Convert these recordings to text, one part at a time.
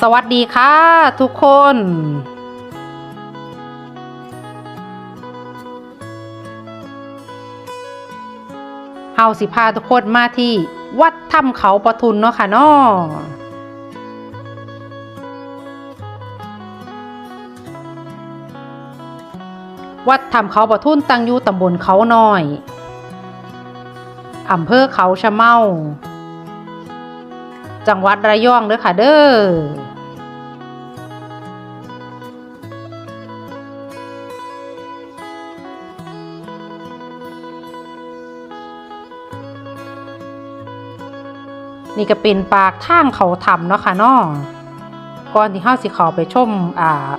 สวัสดีค่ะทุกคน เฮาสิพาทุกคนมาที่วัดถ้ำเขาปะทุนเนาะค่ะเนาะวัดถ้ำเขาปะทุนตั้งอยู่ตำบลเขาน้อย อำเภอเขาชะเมา จังหวัดระยองเด้อค่ะเด้อนี่ก็เป็นปากทางเขาทำเนาะค่ะเนาะก่อนที่เฮาสิข้าไปชมอ่า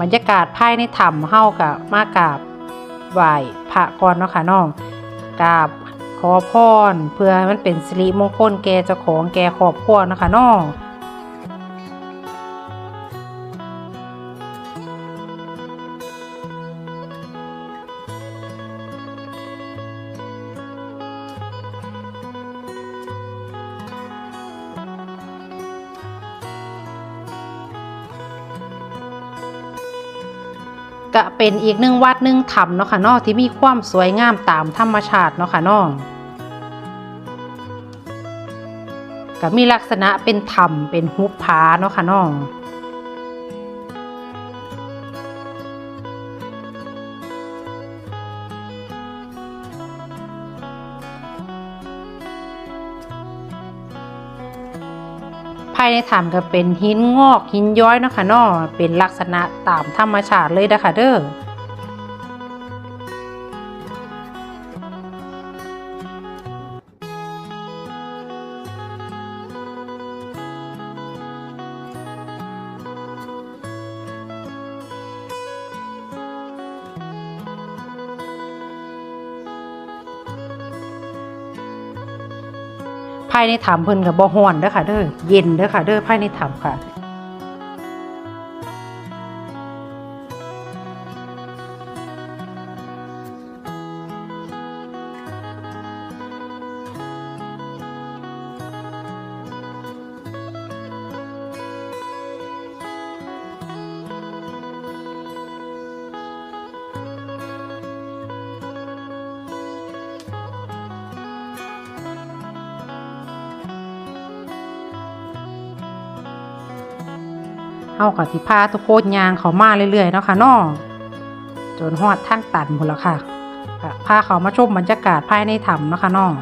บรรยากาศภายในถ้ำเฮากับมากราบไหว้พระก่อนเนาะค่ะเนาะกราบ ขอพรเพื่อให้มันเป็นสิริมงคลแก่เจ้าของแก่ครอบครัวนะคะเนาะก็เป็นอีกหนึ่งวัดหนึ่งถ้ำเนาะค่ะเนาะที่มีความสวยงามตามธรรมชาติเนาะค่ะเนาะ ก็มีลักษณะเป็นถ้ำเป็นหุบผาเนาะค่ะเนาะภายในถ้ำก็เป็นหินงอกหินย้อยเนาะค่ะเนาะเป็นลักษณะตามธรรมชาติเลยนะคะเด้อ ภายในถ้ำเพิ่นก็บ่ฮ้อนเด้อค่ะเด้อเย็นเด้อค่ะเด้อภายในถ้ำค่ะ เฮาก็สิพาทุกโคนย่างเขามาเรื่อยๆเนาะค่ะเนาะจนฮอดทางตันพุ่นละค่ะพาเขามาชมบรรยากาศภายในถ้ำเนาะค่ะเนาะ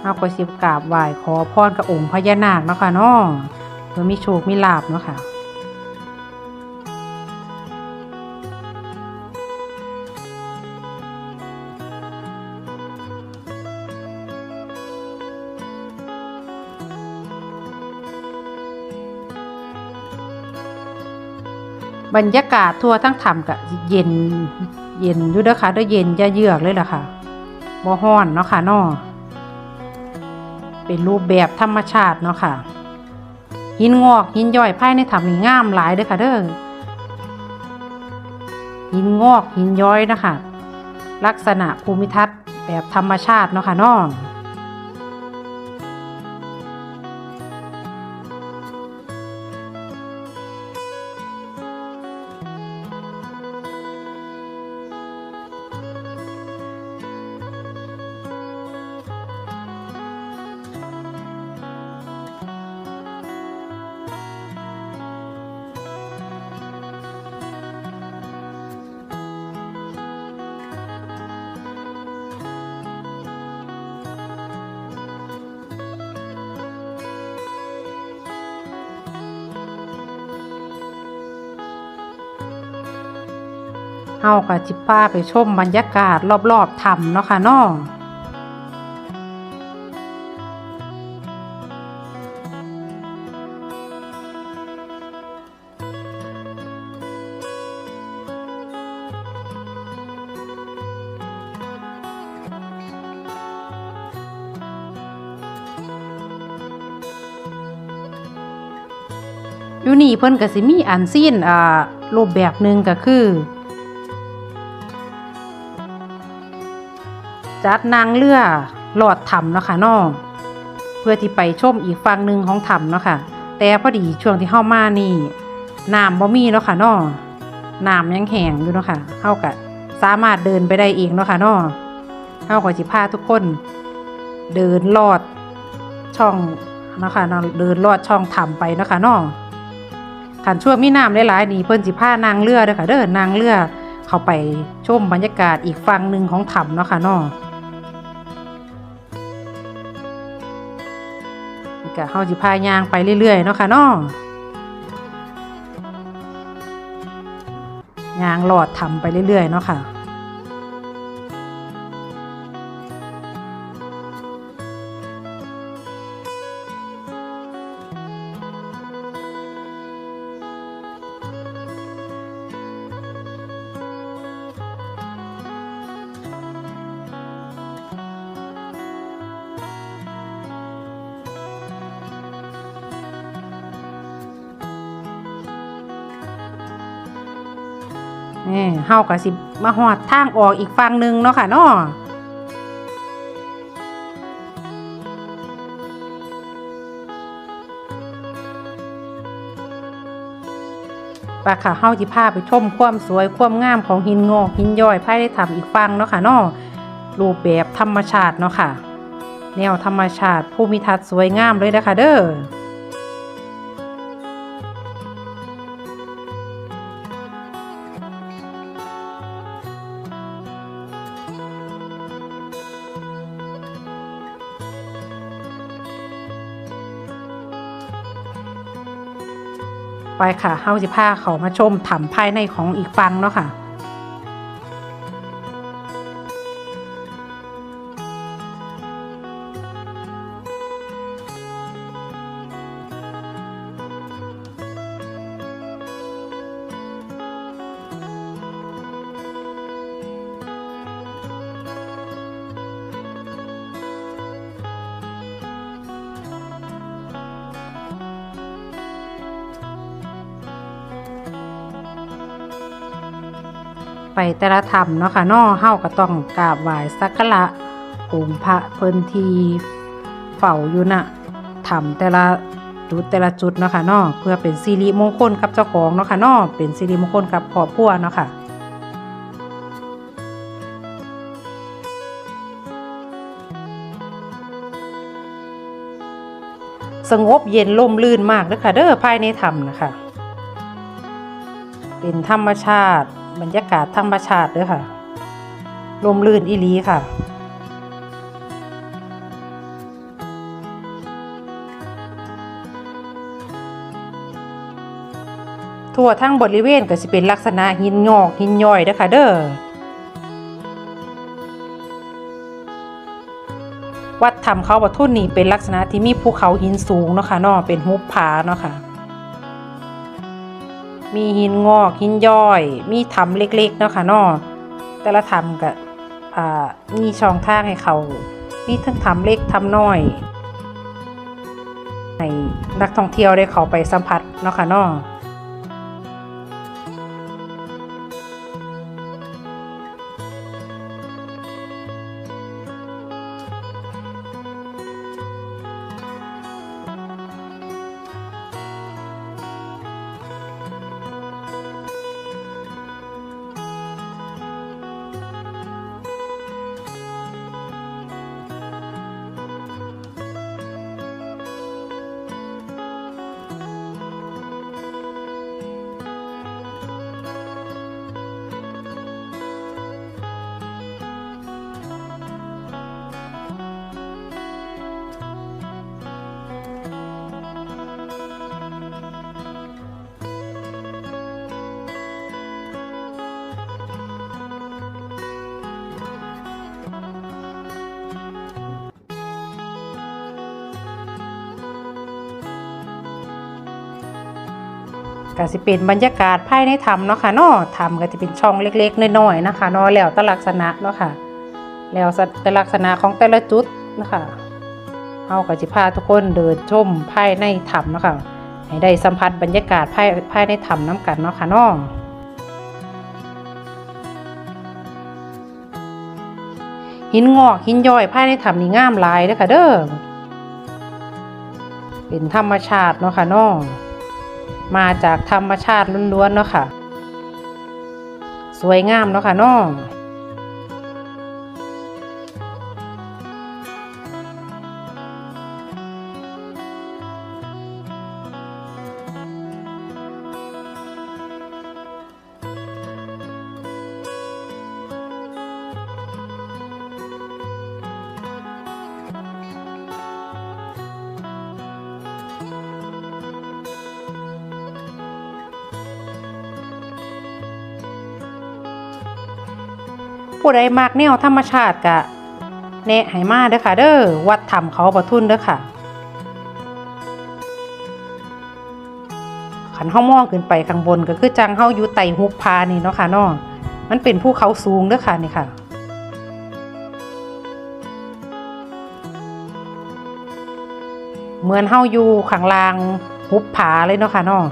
เฮาก็สิบกราบไหว้ขอพรกับองค์พญานาคเนาะค่ะเนาะเพื่อมีโชคมีลาภเนาะค่ะ บรรยากาศทั่วทั้งถ้ำก็เย็นเย็นอยู่เด้อค่ะเด้อเย็นจะเยือกเลยล่ะค่ะบ่ฮ้อนเนาะค่ะนาะเป็นรูปแบบธรรมชาติเนาะค่ะ หินงอกหินย่อยภายในถ้ำนี่งามหลายเด้อค่ะเด้อหินงอกหินย้อยนะคะ ลักษณะภูมิทัศน์แบบธรรมชาติเนาะค่ะเนาะ เฮากับจิป้าไปชมบรรยากาศรอบๆถ้ำเนาะค่ะน้องอยู่นี่เพิ่นก็สิมีอันซีนอ่ารูปแบบหนึ่งก็คือ จัดนางเรือหลอดถ้ำเนาะค่ะเนาะเพื่อที่ไปชมอีกฝั่งหนึ่งของถ้ำเนาะค่ะ แต่พอดีช่วงที่เข้ามานี่น้ำบ่มีเนาะค่ะเนาะน้ำยังแห้งอยู่เนาะค่ะเฮาก็สามารถเดินไปได้เองเนาะค่ะเนาะเฮาก็สิพาทุกคน เดินลอดช่องเนาะค่ะเนาะเดินลอดช่องถ้ำไปเนาะค่ะเนาะขันช่วงมีน้ำหลายๆนี่เพิ่นสิพานางเรือเด้อค่ะเด้อนางเรือเข้าไปชมบรรยากาศอีกฝั่งหนึ่งของถ้ำเนาะค่ะเนาะ ก็เฮาสิพายางไปเรื่อยๆเนาะค่ะเนาะยางหลอดทำไปเรื่อยๆเนาะค่ะ เฮาก็สิมาหอดทางออกอีกฝั่งหนึ่งเนาะค่ะเนาะปะค่ะเฮาสิพาไปชมความสวยความงามของหินงอกหินย้อยภายในถ้ำอีกฝั่งเนาะค่ะเนาะรูปแบบธรรมชาติเนาะค่ะ แนวธรรมชาติภูมิทัศน์สวยงามเลยนะคะเด้อ ไปค่ะเฮาสิพาเขามาชมถ้ำภายในของอีกฟังเนาะค่ะ ไปแต่ละถ้ำเนาะค่ะนาะเฮาก็ต้องกราบไหว้สักการะองค์พระเพิ่นทีเฝ้าอยู่น่ะถ้ำแต่ละจุดแต่ละจุดเนาะค่ะนาะเพื่อเป็นสิริมงคลกับเจ้าของเนาะค่ะนาะเป็นสิริมงคลกับครอบครัวเนาะค่ะสงบเย็นล่มลื่นมากเลยค่ะเด้อภายในถ้ำนะคะ เป็นธรรมชาติ บรรยากาศธรรมชาติเด้อค่ะ ลมลื่นอีลีค่ะ ทั่วทั้งบริเวณก็สิเป็นลักษณะหินงอกหินย้อยเด้อค่ะเด้อวัดถ้ำเขาบัทุ่นนี่เป็นลักษณะที่มีภูเขาหินสูงเนาะค่ะเนาะเป็นหุบผาเนาะค่ะ มีหินงอกหินย้อย มีถ้ำเล็กๆเนาะค่ะเนาะแต่ละถ้ำก็อ่ามีช่องทางให้เขา มีทั้งถ้ำเล็กถ้ำน้อยให้นักท่องเที่ยวได้เข้าไปสัมผัสเนาะค่ะเนาะ ก็สิเป็นบรรยากาศภายในถ้ำเนาะค่ะเนาะถ้ำก็จะเป็นช่องเล็กๆน้อยๆนะคะเนาะแล้วแต่ลักษณะเนาะค่ะ แล้วแต่ลักษณะของแต่ละจุดนะคะเฮาก็สิพาทุกคนเดินชมภายในถ้ำเนาะค่ะให้ได้สัมผัสบรรยากาศภายภายในถ้ำน้ำกันเนาะค่ะเนาะหินงอกหินย้อยภายในถ้ำนี่งามหลายเด้อค่ะเด้อเป็นธรรมชาติเนาะค่ะเนาะ มาจากธรรมชาติล้วนๆเนาะค่ะ สวยงามเนาะค่ะน้อง ผู้ใดมักแนวธรรมชาติกะแนะให้มาเด้อค่ะ เด้อวัดถ้ำเขาปะทุนเด้อค่ะขันเฮามองขึ้นไปข้างบนก็คือจังเฮาอยู่ไต่หุบพานี่เนาะค่ะเนาะมันเป็นภูเขาสูงเด้อค่ะนี่ค่ะเหมือนเฮาอยู่ข้างล่างหุบผาเลยเนาะค่ะเนาะ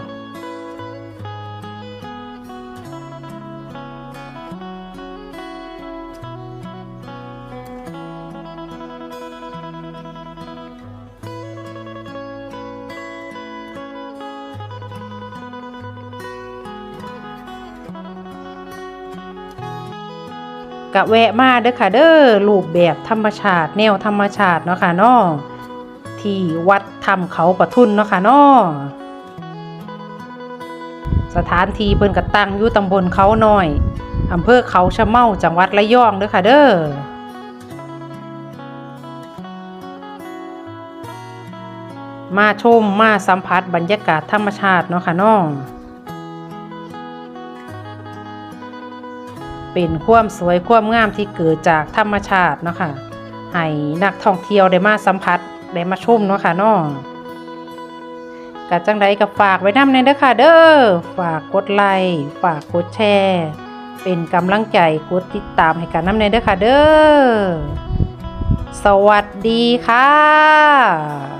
กะแวะมาเด้อค่ะเด้อรูปแบบธรรมชาติ แนวธรรมชาติเนาะค่ะนาะที่วัดถ้ำเขาปะทุนเนาะค่ะนาะสถานที่เพิ่นก็ตั้งอยู่ตำบลเขาหน้อยอำเภอเขาชะเมาจังหวัดระยองเด้อค่ะเด้อมาชมมาสัมผัสบรรยากาศธรรมชาติเนาะค่ะเนาะ เป็นความสวยความงามที่เกิดจากธรรมชาติเนาะค่ะให้นักท่องเที่ยวได้มาสัมผัสได้มาชมเนาะค่ะเนาะกะจังใดก็ฝากไว้นำในเด้อค่ะเด้อฝากกดไลค์ฝากกดแชร์เป็นกำลังใจกดติดตามให้กันนำในเด้อค่ะเด้อสวัสดีค่ะ